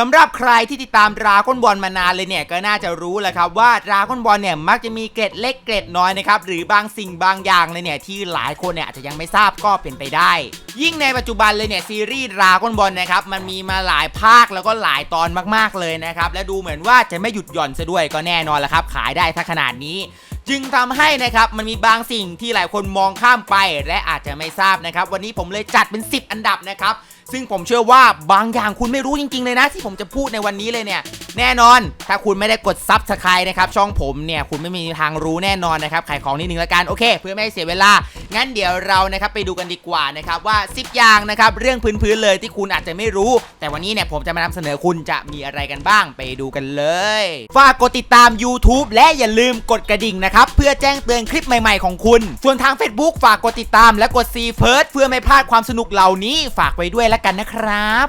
สำหรับใครที่ติดตามดราก้อนบอลมานานเลยเนี่ยก็น่าจะรู้แหละครับว่าดราก้อนบอลเนี่ยมักจะมีเกร็ดเล็กเกร็ดน้อยนะครับหรือบางสิ่งบางอย่างเลยเนี่ยที่หลายคนเนี่ยอาจจะยังไม่ทราบก็เป็นไปได้ ยิ่งในปัจจุบันเลยเนี่ยซีรีส์ดราก้อนบอลนะครับมันมีมาหลายภาคแล้วก็หลายตอนมากๆเลยนะครับและดูเหมือนว่าจะไม่หยุดหย่อนซะด้วยก็แน่นอนแหละครับ ขายได้ถ้าขนาดนี้จึงทำให้นะครับมันมีบางสิ่งที่หลายคนมองข้ามไป และอาจจะไม่ทราบนะครับ วันนี้ผมเลยจัดเป็น 10 อันดับนะครับซึ่งผมเชื่อว่าบางอย่างคุณไม่รู้จริง ๆ เลยนะ ที่ผมจะพูดในวันนี้เลยเนี่ย แน่นอน ถ้าคุณไม่ได้กดซับสไครต์นะครับ ช่องผมเนี่ย คุณไม่มีทางรู้แน่นอนนะครับขายของนิดนึงละกัน โอเค เพื่อไม่ให้เสียเวลา งั้นเดี๋ยวเรานะครับไปดูกันดีกว่านะครับว่า 10 อย่างนะครับเรื่องพื้นๆเลยที่คุณอาจจะไม่รู้ แต่วันนี้เนี่ยผมจะมานำเสนอคุณจะมีอะไรกันบ้างไปดูกันเลยฝากกดติดตาม YouTube และอย่าลืมกดกระดิ่งนะครับเพื่อแจ้งเตือนคลิปใหม่ๆของคุณ ส่วนทาง Facebook ฝากกดติดตามและกด See First เพื่อไม่พลาดความสนุกเหล่านี้ฝากไว้ด้วยแล้วกันนะครับ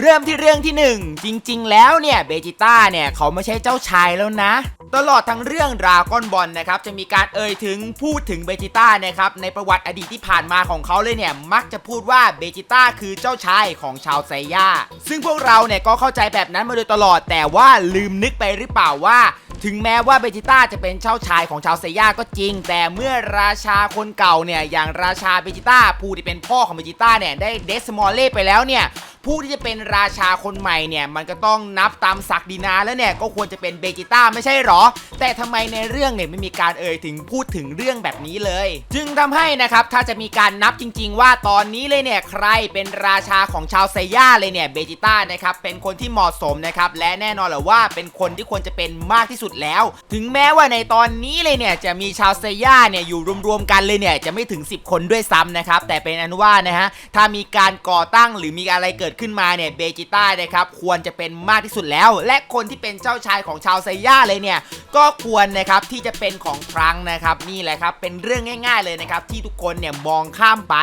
เริ่มที่เรื่องที่ 1 จริง ๆ แล้วเนี่ยเบจิต้าเนี่ยเขาไม่ใช่เจ้าชายแล้วนะ ตลอดทั้งเรื่องดราก้อนบอลนะครับจะมีการเอ่ยถึงพูดถึงเบจิต้านะครับในประวัติอดีตที่ผ่านมาของเขาเลยเนี่ยมักจะพูดว่าเบจิต้าคือเจ้าชายของชาวไซย่าซึ่งพวกเราเนี่ยก็เข้าใจแบบนั้นมาโดยตลอดแต่ว่าลืมนึกไปหรือเปล่าว่า ถึงแม้ว่าเบจิต้าจะเป็นเจ้าชายของชาวเซย่าก็จริง แต่เมื่อราชาคนเก่าเนี่ยอย่างราชาเบจิต้าผู้ที่เป็นพ่อของเบจิต้าเนี่ยได้เดสมอลเล่ไปแล้วเนี่ย ผู้ที่จะเป็นราชาคนใหม่เนี่ยมันก็ต้องนับตามศักดินาแล้วเนี่ยก็ควรจะเป็นเบจิต้าไม่ใช่หรอ แต่ทำไมในเรื่องเนี่ยไม่มีการเอ่ยถึงพูดถึงเรื่องแบบนี้เลย จึงทำให้นะครับถ้าจะมีการนับจริง ๆ ว่าตอนนี้เลยเนี่ยใครเป็นราชาของชาวไซย่าเลยเนี่ยเบจิต้านะครับเป็นคนที่เหมาะสมนะครับและแน่นอนแหละว่าเป็นคนที่ควรจะเป็นมากที่สุดแล้ว ถึงแม้ว่าในตอนนี้เลยเนี่ยจะมีชาวไซย่าเนี่ยอยู่รวมๆกันเลยเนี่ยจะไม่ถึง 10 คนด้วยซ้ำนะครับแต่เป็นอันว่านะฮะถ้ามีการก่อตั้งหรือมีอะไรเกิดขึ้นมาเนี่ยเบจิต้านะครับควรจะเป็นมากที่สุดแล้ว และคนที่เป็นเจ้าชายของชาวไซย่าเลยเนี่ยก็ควรนะครับที่จะเป็นของครั้งนะครับนี่แหละครับเป็นเรื่องง่าย ๆเลยนะครับที่ทุกคนเนี่ยมองข้ามไป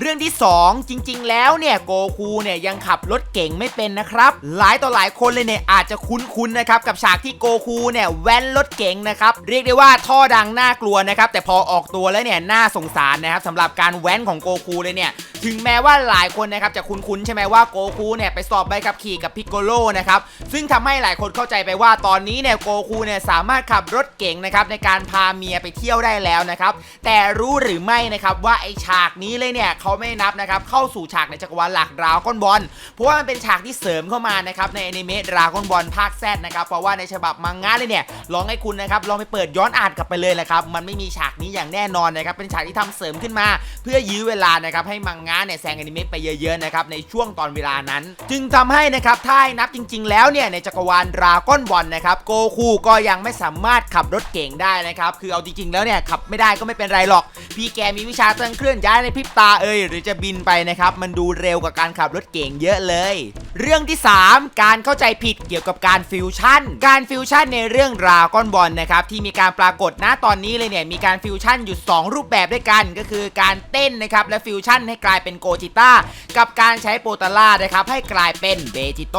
เรื่องที่ 2 จริง ๆ แล้วเนี่ยโกคูเนี่ยยังขับรถเก่งไม่เป็นนะครับหลายต่อหลายคนเลยเนี่ยอาจจะคุ้นๆนะครับกับฉากที่โกคูเนี่ยแว้นรถเก๋งนะครับเรียกได้ว่าท่อดังน่ากลัวนะครับแต่พอออกตัวแล้วเนี่ยน่าสงสารนะครับสำหรับการแว้นของโกคูเลยเนี่ยถึงแม้ว่าหลายคนนะครับจะคุ้นๆใช่ไหมว่าโกคูเนี่ยไปสอบใบขับขี่กับพิกโกโลนะครับซึ่งทำให้หลายคนเข้าใจไปว่าตอนนี้เนี่ยโกคูเนี่ยสามารถขับรถเก๋งนะครับในการพาเมียไปเที่ยวได้แล้วนะครับแต่รู้หรือไม่นะครับว่าไอฉากนี้เลยเนี่ยเขาไม่นับนะครับเข้าสู่ฉากในจักรวาลหลักดราก้อนบอลเพราะว่ามันเป็นฉากที่เสริมเข้ามานะครับในอนิเมะดราก้อนบอลภาคแซดนะครับเพราะว่าในฉบับมังงะเลยเนี่ยลองให้คุณนะครับลองไปเปิดย้อนอ่านกลับไปเลยแหละครับมันไม่มีฉากนี้อย่างแน่นอนนะครับเป็นฉากที่ทำเสริมขึ้นมา เพื่อยื้อเวลานะครับให้มังงะเนี่ยแซงอนิเมะไปเยอะๆนะครับในช่วงตอนเวลานั้น จึงทำให้นะครับถ้านับจริง ๆ แล้วเนี่ยในจักรวาลดราก้อนบอลนะครับโกคูก็ยังไม่สามารถขับรถเก่งได้นะครับคือเอาจริงๆแล้วเนี่ยขับไม่ได้ก็ไม่เป็นไรหรอก พี่แกมีวิชาเตือนเคลื่อนย้ายในพริบตาเอ่ยหรือจะบินไปนะครับมันดูเร็วกว่าการขับรถเก่งเยอะเลย เรื่องที่ 3 การเข้าใจผิดเกี่ยวกับการฟิวชั่น การฟิวชั่นในเรื่องราก้อนบอลนะครับที่มีการปรากฏณตอนนี้เลยเนี่ยมีการฟิวชั่นอยู่ 2 รูปแบบด้วยกันก็คือการเต้นนะครับและฟิวชั่นให้กลายเป็นโกจิต้ากับการใช้โปตาล่านะครับให้กลายเป็นเบจิโต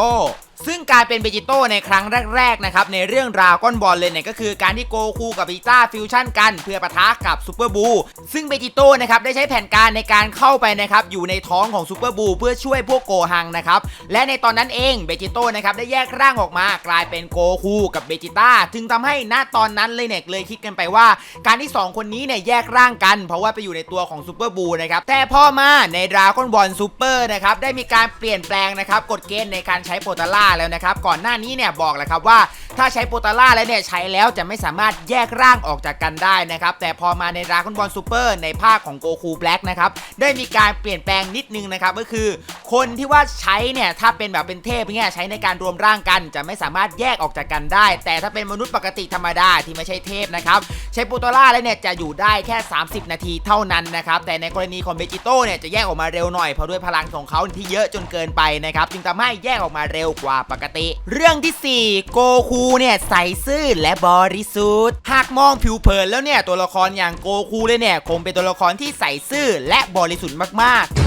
ซึ่งการเป็นเบจิโต้ในครั้งแรกๆนะครับในเรื่องราวก้อนบอลเลยเนี่ยก็คือการที่โกคูกับเบจิต้าฟิวชั่นกัน เพื่อปะทะกับซูเปอร์บูซึ่งเบจิโต้นะครับได้ใช้แผนการในการเข้าไปนะครับอยู่ในท้องของซูเปอร์บูเพื่อช่วยพวกโกฮังนะครับและในตอนนั้นเองเบจิโต้นะครับได้แยกร่างออกมากลายเป็นโกคูกับเบจิต้าจึงทำให้ณตอนนั้นเลยเนี่ยเลยคิดกันไปว่า การที่ 2 คนนี้เนี่ยแยกร่างกัน เพราะว่าไปอยู่ในตัวของซูเปอร์บูนะครับแต่พอมาในดราก้อนบอลซูเปอร์นะครับได้มีการเปลี่ยนแปลงนะครับกฎเกณฑ์ในการใช้โปรตาล่าแล้วนะครับ ก่อนหน้านี้เนี่ยบอกแหละครับว่าถ้าใช้โปตาล่าแล้วเนี่ยใช้แล้วจะไม่สามารถแยกร่างออกจากกันได้นะครับแต่พอมาในดราก้อนบอลซูเปอร์ในภาคของโกคูแบล็กนะครับได้มีการเปลี่ยนแปลงนิดนึงนะครับก็คือ คนที่ว่าใช้เนี่ยถ้าเป็นแบบเป็นเทพเนี่ยใช้ในการรวมร่างกัน จะไม่สามารถแยกออกจากกันได้ แต่ถ้าเป็นมนุษย์ปกติธรรมดาที่ไม่ใช่เทพนะครับใช้โปตาล่าแล้วเนี่ยจะอยู่ได้แค่ 30 นาทีเท่านั้นนะครับแต่ในกรณีของเบจิโต้เนี่ยจะแยกออกมาเร็วหน่อยเพราะด้วยพลังของเขาที่เยอะจนเกินไปนะครับจึงทำให้แยกออกมาเร็วกว่าปกติ เรื่องที่ 4 โกคูเนี่ยใส่ซื่อและบริสุทธิ์ หากมองผิวเผินแล้วเนี่ยตัวละครอย่างโกคูเลยเนี่ยคงเป็นตัวละครที่ใส่ซื่อและบริสุทธิ์มากๆ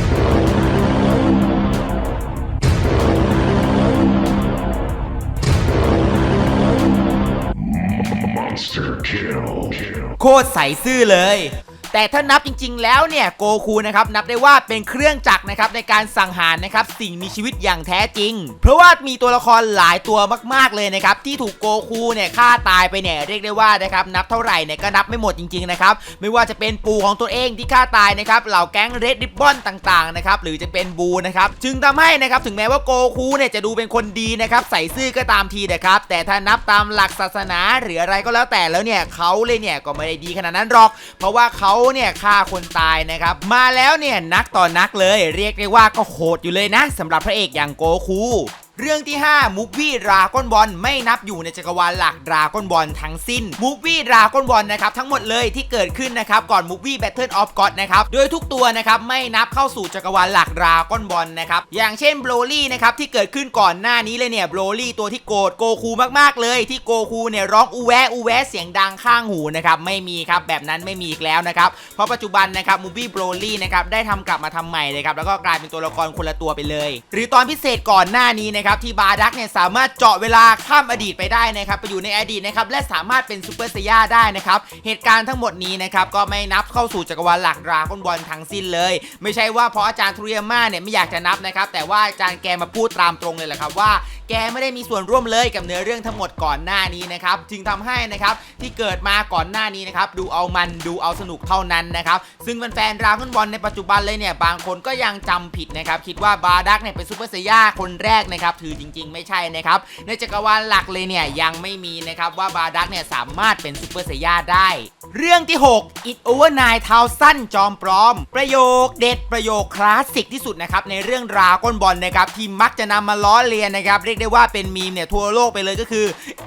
Monster kill. kill. โคตรใสซื่อเลย แต่ถ้านับจริง ๆ แล้วเนี่ยโกคูนะครับนับได้ว่าเป็นเครื่องจักรนะครับในการสังหารนะครับสิ่งมีชีวิตอย่างแท้จริง เพราะว่ามีตัวละครหลายตัวมากๆเลยนะครับที่ถูกโกคูเนี่ยฆ่าตายไปเนี่ยเรียกได้ว่านะครับนับเท่าไหร่เนี่ยก็นับไม่หมดจริงๆนะครับไม่ว่าจะเป็นปู่ของตัวเองที่ฆ่าตายนะครับเหล่าแก๊งเรดริบบอนต่างๆนะครับหรือจะเป็นบูนะครับจึงทำให้นะครับถึงแม้ว่าโกคูเนี่ยจะดูเป็นคนดีนะครับใส่ซื่อก็ตามทีนะครับแต่ถ้านับตามหลักศาสนาหรืออะไรก็แล้วแต่แล้วเนี่ยเขาเลยเนี่ยก็ไม่ได้ดีขนาดนั้นหรอก เพราะว่าเขาเนี่ยฆ่าคนตายนะครับ มาแล้วเนี่ยนักต่อนักเลย เรียกได้ว่าก็โหดอยู่เลยนะสำหรับพระเอกอย่างโกคู เรื่องที่ 5มูฟวี่ดราก้อนบอลไม่นับอยู่ในจักรวาลหลักดราก้อนบอลทั้งสิ้นมูฟวี่ดราก้อนบอลนะครับทั้งหมดเลยที่เกิดขึ้นนะครับก่อนมูฟวี่แบทเทิลออฟก็อดนะครับโดยทุกตัวนะครับไม่นับเข้าสู่จักรวาลหลักดราก้อนบอลนะครับอย่างเช่นโบรลี่นะครับที่เกิดขึ้นก่อนหน้านี้เลยเนี่ยโบรลี่ตัวที่โกรธโกคูมากๆเลย ที่โกคูเนี่ยร้องอูแวะอูแวะเสียงดังข้างหูนะครับไม่มีครับแบบนั้นไม่มีอีกแล้วนะครับเพราะปัจจุบันนะครับมูฟวี่โบรลี่นะครับได้ทำกลับมาทำใหม่เลยครับแล้วก็กลายเป็นตัวละครคนละตัวไปเลย หรือตอนพิเศษก่อนหน้านี้นะครับที่บาดักเนี่ยสามารถเจาะเวลาข้ามอดีตไปได้นะครับไปอยู่ในอดีตนะครับและสามารถเป็นซูเปอร์เซย่าได้นะครับเหตุการณ์ทั้งหมดนี้นะครับก็ไม่นับเข้าสู่จักรวาลหลักดราก้อนบอลทั้งสิ้นเลย ไม่ใช่ว่าเพราะอาจารย์ทุเรียม่าเนี่ยไม่อยากจะนับนะครับแต่ว่าอาจารย์แกมาพูดตามตรงเลยแหละครับว่าแกไม่ได้มีส่วนร่วมเลยกับเนื้อเรื่องทั้งหมดก่อนหน้านี้นะครับจึงทำให้นะครับที่เกิดมาก่อนหน้านี้นะครับดูเอามันดูเอาสนุกเท่านั้นนะครับซึ่งแฟนๆดราก้อนบอลในปัจจุบันเลยเนี่ยบางคนก็ยังจำผิดนะครับคิดว่าบาดักเนี่ยเป็นซูเปอร์เซย่าคนแรกนะครับถือจริง ๆ ไม่ใช่นะครับ ในจักรวาลหลักเลยเนี่ยยังไม่มีนะครับว่าบาดักเนี่ยสามารถเป็นซูเปอร์เซย่าได้ เรื่องที่ 6 It Over Nine t าวสั้นจอมปลอม ประโยคเด็ดประโยคคลาสสิกที่สุดนะครับในเรื่องราก้นบอลนะครับที่มักจะนำมาล้อเลียนนะครับเรียกได้ว่าเป็นมีมเนี่ยทั่วโลกไปเลยก็คือ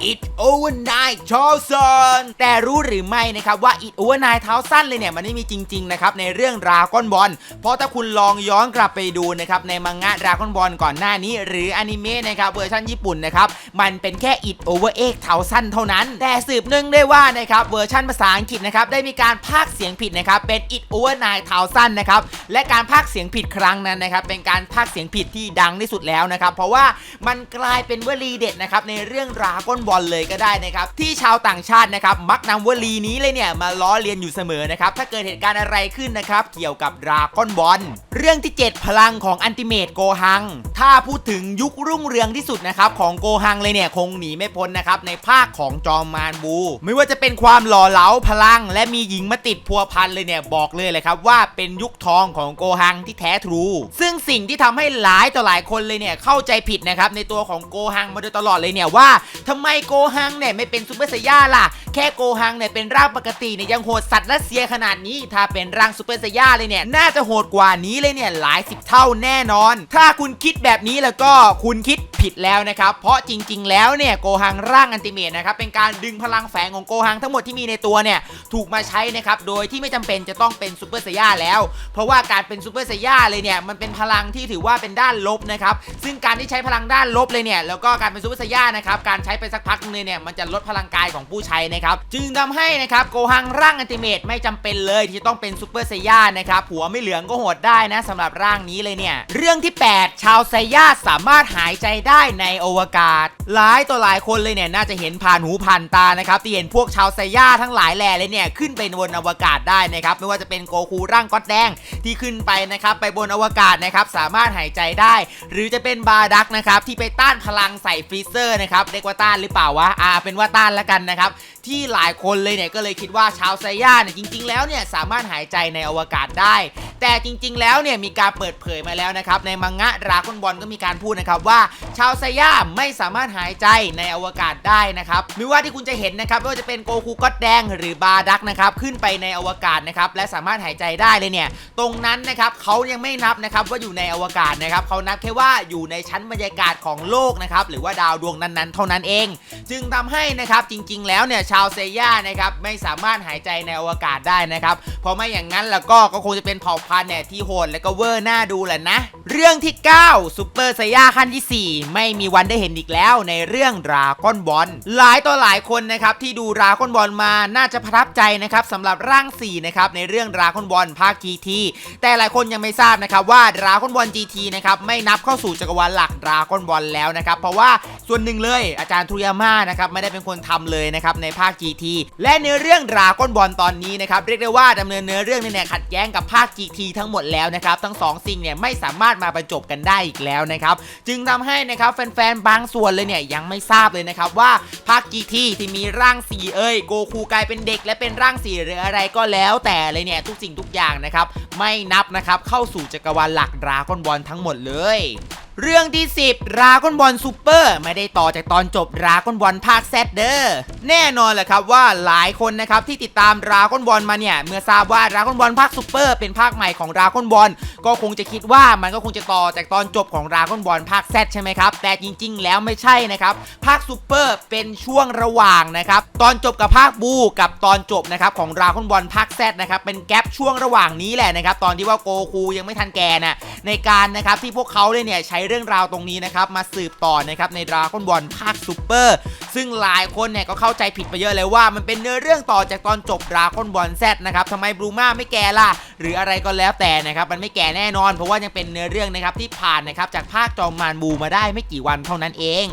It Over Nine t h o u s a n d แต่รู้หรือไม่นะครับว่า It Over Nine t h o u s a n d เลยเนี่ยมันไม่มีจริงๆนะครับในเรื่องราก้อนบอลเพราะถ้าคุณลองย้อนกลับไปดูนะครับในมังงะราก้อนบอลก่อนหน้านี้ หรืออนิเมะนะครับเวอร์ชันญี่ปุ่นนะครับมันเป็นแค่ It Over Eight t h o u s a n d เท่านั้น แต่สืบเนื่องได้ว่านะครับเวอร์ชันภาษาอังกฤษนะครับได้มีการพากเสียงผิดนะครับเป็น It Over Nine t h o u s a n d นนะครับและการพากเสียงผิดครั้งนั้นนะครับเป็นการพากเสียงผิดที่ดังที่สุดแล้วนะครับเพราะว่ามันกลายเป็นวลีเด็ดนะครับในเรื่องราก้อนบอลเลยก็ได้นะครับที่ชาวต่างชาตินะครับมักนำวลีนี้เลยเนี่ยมาล้อเลียนอยู่เสมอนะครับถ้าเกิดเหตุการณ์อะไรขึ้นนะครับเกี่ยวกับดราก้อนบอลเรื่องที่ 7 พลังของอันติเมตโกฮัง ถ้าพูดถึงยุครุ่งเรืองที่สุดนะครับของโกฮังเลยเนี่ยคงหนีไม่พ้นนะครับในภาคของจอมมารบู ไม่ว่าจะเป็นความหล่อเหลาพลัง และมีหญิงมาติดพัวพันเลยเนี่ยบอกเลยเลยครับว่าเป็นยุคทองของโกฮังที่แท้ทรู ซึ่งสิ่งที่ทำให้หลายต่อหลายคนเลยเนี่ยเข้าใจผิดนะครับในตัวของโกฮังมาโดยตลอดเลยเนี่ยว่าทำไมโกฮังังเนี่ยไม่เป็นซูเปอร์ไซย่าล่ะ แค่โกฮังเนี่ยเป็นร่างปกติเนี่ยยังโหดสัตว์รัสเซียขนาดนี้ ถ้าเป็นร่างซูเปอร์ไซย่าเลยเนี่ยน่าจะโหดกว่านี้เลยเนี่ยหลายสิบเท่าแน่นอน ถ้าคุณคิดแบบนี้แล้วก็คุณคิดผิดแล้วนะครับ เพราะจริง ๆ แล้วเนี่ยโกฮังร่างอันติเมตนะครับเป็นการดึงพลังแฝงของโกฮังทั้งหมดที่มีในตัวเนี่ยถูกมาใช้นะครับโดยที่ไม่จำเป็นจะต้องเป็นซูเปอร์ไซย่าแล้ว เพราะว่าการเป็นซูเปอร์ไซย่าเลยเนี่ยมันเป็นพลังที่ถือว่าเป็นด้านลบนะครับซึ่งการที่ใช้พลังด้านลบเลยเนี่ยแล้วก็การเป็นซูเปอร์ไซย่านะครับการใช้ไปสักพักนึงเลยเนี่ยมันจะลดพลังกายของผู้ใช้นะครับจึงทำให้นะครับโกฮังร่างอันติเมตไม่จำเป็นเลยที่ต้องเป็นซูเปอร์ไซย่านะครับหัวไม่เหลืองก็โหดได้นะสำหรับร่างนี้เลยเนี่ยเรื่องที่ 8 ชาวไซย่าสามารถหายใจได้ในอวกาศ หลายต่อหลายคนเลยเนี่ยน่าจะเห็นผ่านหูผ่านตานะครับที่เห็นพวกชาวไซย่าทั้งหลายแหล่เลยเนี่ยขึ้นไปบนอวกาศได้นะครับไม่ว่าจะเป็นโกคูร่างก๊อตแดงที่ขึ้นไปนะครับไปบนอวกาศนะครับสามารถหายใจได้ หรือจะเป็นบาดักนะครับที่ไปต้านพลังใส่ฟรีเซอร์นะครับเรียกว่าต้านหรือเปล่าวะอ่าเป็นว่าต้านแล้วกันนะครับ ที่หลายคนเลยเนี่ยก็เลยคิดว่าชาวไซย่าเนี่ยจริง ๆ แล้วเนี่ยสามารถหายใจในอวกาศได้ แต่จริง ๆ แล้วเนี่ยมีการเปิดเผยมาแล้วนะครับในมังงะราก้อนบอลก็มีการพูดนะครับว่า ชาวไซย่าไม่สามารถหายใจในอวกาศได้นะครับไม่ว่าที่คุณจะเห็นนะครับไม่ว่าจะเป็นโกคูก็อดแดงหรือบาดักนะครับขึ้นไปในอวกาศนะครับและสามารถหายใจได้เลยเนี่ยตรงนั้นนะครับเขายังไม่นับนะครับว่าอยู่ในอวกาศนะครับเขานับแค่ว่าอยู่ในชั้นบรรยากาศของโลกนะครับหรือว่าดาวดวงนั้นๆ เท่านั้นเอง จึงทำให้นะครับจริง ๆ แล้วเนี่ยชาาวเซย่านะครับไม่สามารถหายใจในอวกาศได้นะครับเพราะไม่อย่างนั้นแล้วก็ก็คงจะเป็นเผ่าพันธุ์เนี่ยที่โหดและก็เวอร์น่าดูแหละนะ เรื่องที่ 9ซูเปอร์ไซย่าขั้นที่ 4 ไม่มีวันได้เห็นอีกแล้วในเรื่องดราก้อนบอลหลายต่อหลายคนนะครับที่ดูดราก้อนบอลมาน่าจะประทับใจนะครับสำหรับร่าง4นะครับในเรื่องดราก้อนบอลภาค GT แต่หลายคนยังไม่ทราบนะครับว่าดราก้อนบอล GT นะครับไม่นับเข้าสู่จักรวาลหลักดราก้อนบอลแล้วนะครับเพราะว่าส่วนหนึ่งเลยอาจารย์ทุยาม่านะครับไม่ได้เป็นคนทำเลยนะครับในภาค GT และเนื้อเรื่องดราก้อนบอลตอนนี้นะครับเรียกได้ว่าดำเนินเนื้อเรื่องเนี่ยขัดแย้งกับภาค GT ทั้งหมดแล้วนะครับทั้งสองสิ่งเนี่ยไม่สามารถมาบรรจบกันได้อีกแล้วนะครับจึงทำให้นะครับแฟนๆบางส่วนเลยเนี่ยยังไม่ทราบเลยนะครับว่าภาค GT ที่มีร่างสีเอ้ยโกคูกลายเป็นเด็ก และเป็นร่างสีหรืออะไรก็แล้วแต่เลยเนี่ยทุกสิ่งทุกอย่างนะครับไม่นับนะครับเข้าสู่จักรวาลหลักดราก้อนบอลทั้งหมดเลย เรื่องที่ 10ราก้อนบอลซูเปอร์ไม่ได้ต่อจากตอนจบราก้อนบอลภาคแซดเดอร์แน่นอนแหละครับว่าหลายคนนะครับที่ติดตามราก้อนบอลมาเนี่ย เมื่อทราบว่าราก้อนบอลภาคซูเปอร์เป็นภาคใหม่ของราก้อนบอลก็คงจะคิดว่ามันก็คงจะต่อจากตอนจบของราก้อนบอลภาคแซดใช่ไหมครับ แต่จริง ๆ แล้วไม่ใช่นะครับ ภาคซูเปอร์เป็นช่วงระหว่างนะครับตอนจบกับภาคบูกับตอนจบนะครับของราก้อนบอลภาคแซดนะครับเป็นแกลบช่วงระหว่างนี้แหละนะครับตอนที่ว่าโกคูยังไม่ทันแก่น่ะ ในการนะครับที่พวกเขาเลยเนี่ยใช้เรื่องราวตรงนี้นะครับมาสืบต่อนะครับในดราก้อนบอลภาคซูเปอร์ซึ่งหลายคนเนี่ยก็เข้าใจผิดไปเยอะเลยว่ามันเป็นเนื้อเรื่องต่อจากตอนจบดราก้อนบอลแซดนะครับทำไมบลูมาไม่แก่ล่ะ หรืออะไรก็แล้วแต่นะครับมันไม่แก่แน่นอน เพราะว่ายังเป็นเนื้อเรื่องนะครับที่ผ่านนะครับจากภาคจอมมารบูมาได้ไม่กี่วันเท่านั้นเอง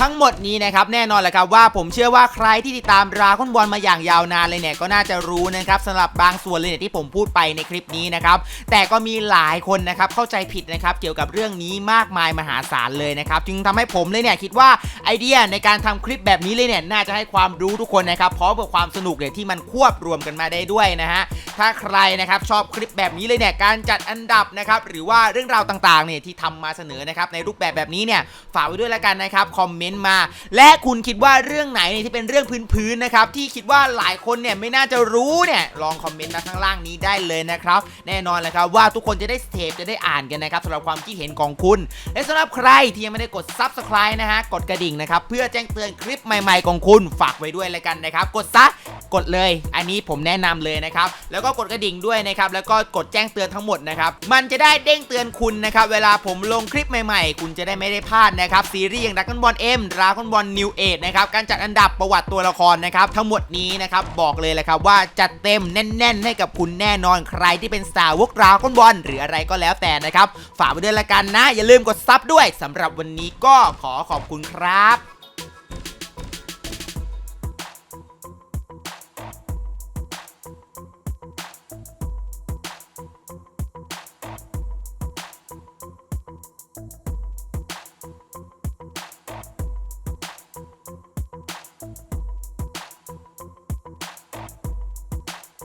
ทั้งหมดนี้นะครับแน่นอนแหละครับว่าผมเชื่อว่าใครที่ติดตามราก้อนบอลมาอย่างยาวนานเลยเนี่ยก็น่าจะรู้นะครับสำหรับบางส่วนเลยเนี่ยที่ผมพูดไปในคลิปนี้นะครับแต่ก็มีหลายคนนะครับเข้าใจผิดนะครับเกี่ยวกับเรื่องนี้มากมายมหาศาลเลยนะครับจึงทำให้ผมเลยเนี่ยคิดว่าไอเดียในการทำคลิปแบบนี้เลยเนี่ยน่าจะให้ความรู้ทุกคนนะครับพร้อมกับความสนุกเนี่ยที่มันควบรวมกันมาได้ด้วยนะฮะถ้าใครนะครับชอบคลิปแบบนี้เลยเนี่ยการจัดอันดับนะครับหรือว่าเรื่องราวต่างๆเนี่ยที่ทำมาเสนอนะครับในรูปแบบแบบนี้เนี่ยฝากไว้ด้วยและกันนะครับคอมเมนต์มา และคุณคิดว่าเรื่องไหนที่เป็นเรื่องพื้นๆนะครับที่คิดว่าหลายคนเนี่ยไม่น่าจะรู้เนี่ยลองคอมเมนต์มาข้างล่างนี้ได้เลยนะครับแน่นอนแหละครับว่าทุกคนจะได้เทปจะได้อ่านกันนะครับสำหรับความคิดเห็นของคุณ และสำหรับใครที่ยังไม่ได้กด Subscribe นะฮะกดกระดิ่งนะครับเพื่อแจ้งเตือนคลิปใหม่ ๆของคุณฝากไว้ด้วยเลยกันนะครับกดซะ กดเลย อันนี้ผมแนะนำเลยนะครับ แล้วก็กดกระดิ่งด้วยนะครับ แล้วก็กดแจ้งเตือนทั้งหมดนะครับ มันจะได้เด้งเตือนคุณนะครับ เวลาผมลงคลิปใหม่ๆ คุณจะได้ไม่ได้พลาดนะครับ ซีรีส์อย่างดักกันบอลเอ็มดราก้อนบอลนิวเอทนะครับ การจัดอันดับประวัติตัวละครนะครับ ทั้งหมดนี้นะครับ บอกเลยแหละครับว่าจัดเต็มแน่น ๆ ให้กับคุณแน่นอน ใครที่เป็นสาวกดราก้อนบอลหรืออะไรก็แล้วแต่นะครับ ฝากไว้ด้วยละกันนะ อย่าลืมกดซับด้วยสำหรับวันนี้ก็ขอขอบคุณครับ